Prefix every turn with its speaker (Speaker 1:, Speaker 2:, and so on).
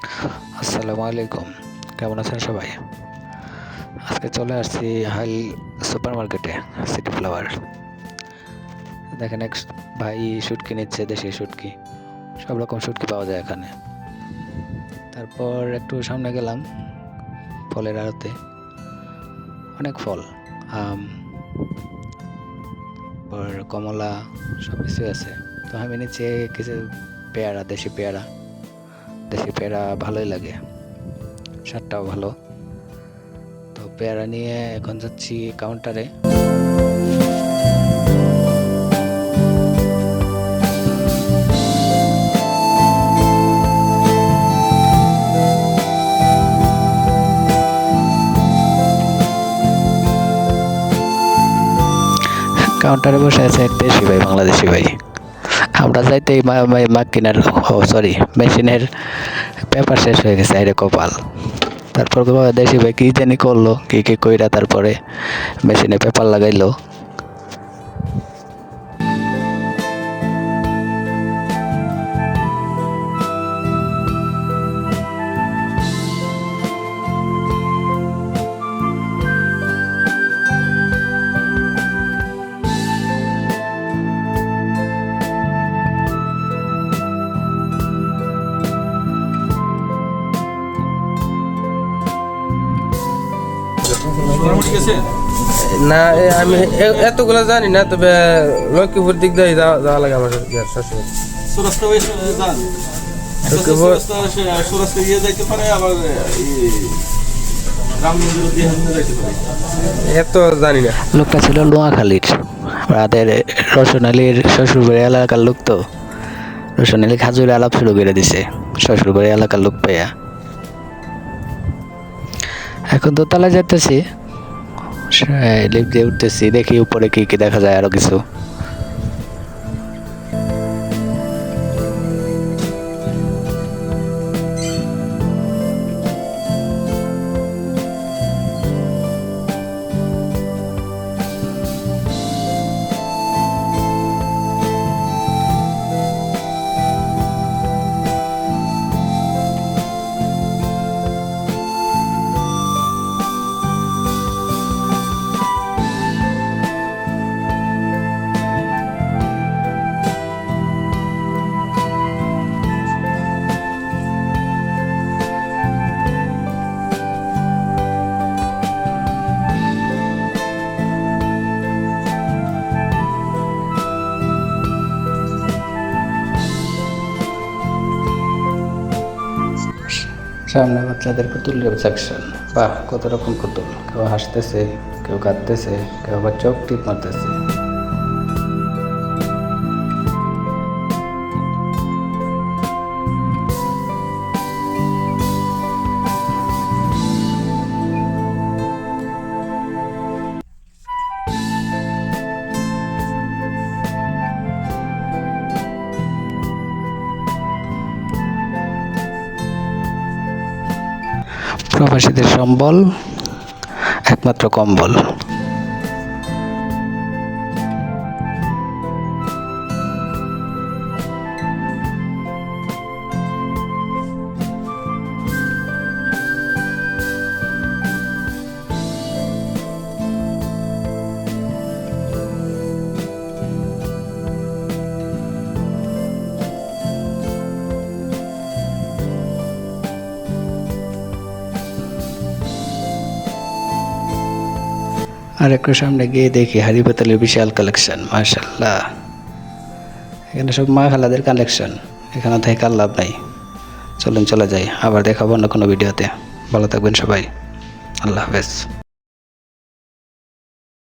Speaker 1: আসসালামু আলাইকুম। কেমন আছেন সবাই? আজকে চলে আসছি হাইল সুপার মার্কেটে সিটি ফ্লাওয়ার। দেখেন এক ভাই শুটকি নিচ্ছে, দেশি শুটকি। সব রকম শুটকি পাওয়া যায় এখানে। তারপর একটু সামনে গেলাম ফলের আড়তে। অনেক ফল, আম কমলা সব কিছুই আছে। তো আমি নিচে কিছু পেয়ারা, দেশি পেয়ারা। দেশি পেয়ারা ভালোই লাগে। স্বাদটাও ভালো। তো পেয়ারা নিয়ে এখন যাচ্ছি কাউন্টারে কাউন্টারে বসে আছে এক দেশি ভাই, বাংলাদেশি ভাই। আমরা যাইতে মাকিনার ও সরি মেশিনের পেপার শেষ হয়ে গেছে আরে কপাল। তারপর দেশি ভাই, কী জানি করল, কী কী কইরা তারপরে মেশিনে পেপার লাগাইলো।
Speaker 2: না আমি এতগুলো জানি না তবে লক্ষ্মীপুর দিক দিয়ে যাওয়া যাওয়া লাগে আমার শ্বশুর
Speaker 3: সুরাস্তা যান। যাইতে পারে আবার
Speaker 2: এত জানি না।
Speaker 1: লোকটা ছিল নোয়াখালীর। আমাদের রসনালীর শ্বশুরবাড়ি এলাকার লোক তো। রসনালী খাজুরে আলাপ শুরু করে দিছে শ্বশুরবাড়ি এলাকার লোক পাইয়া। এখন দোতলা যেতেছি লিফট দিয়ে উঠতেছি। দেখি উপরে কি কি দেখা যায় আরও কিছু। সামনে বাচ্চাদের পুতুলের সেকশন বাহ, কত রকম পুতুল কেউ হাসতেছে, কেউ কাঁদতেছে, কেউ আবার চোখ টিপ মারতেছে। প্রবাসীদের সম্বল একমাত্র কম্বল। আর একটু সামনে গিয়ে দেখি হাড়ি পাতালের বিশাল কালেকশন মার্শাল্লাহ এখানে সব মা খালাদের কালেকশন এখানে থেকে আর লাভ নাই। চলুন চলে যাই, আবার দেখাবো অন্য কোনো ভিডিওতে। ভালো থাকবেন সবাই। আল্লাহ হাফেজ।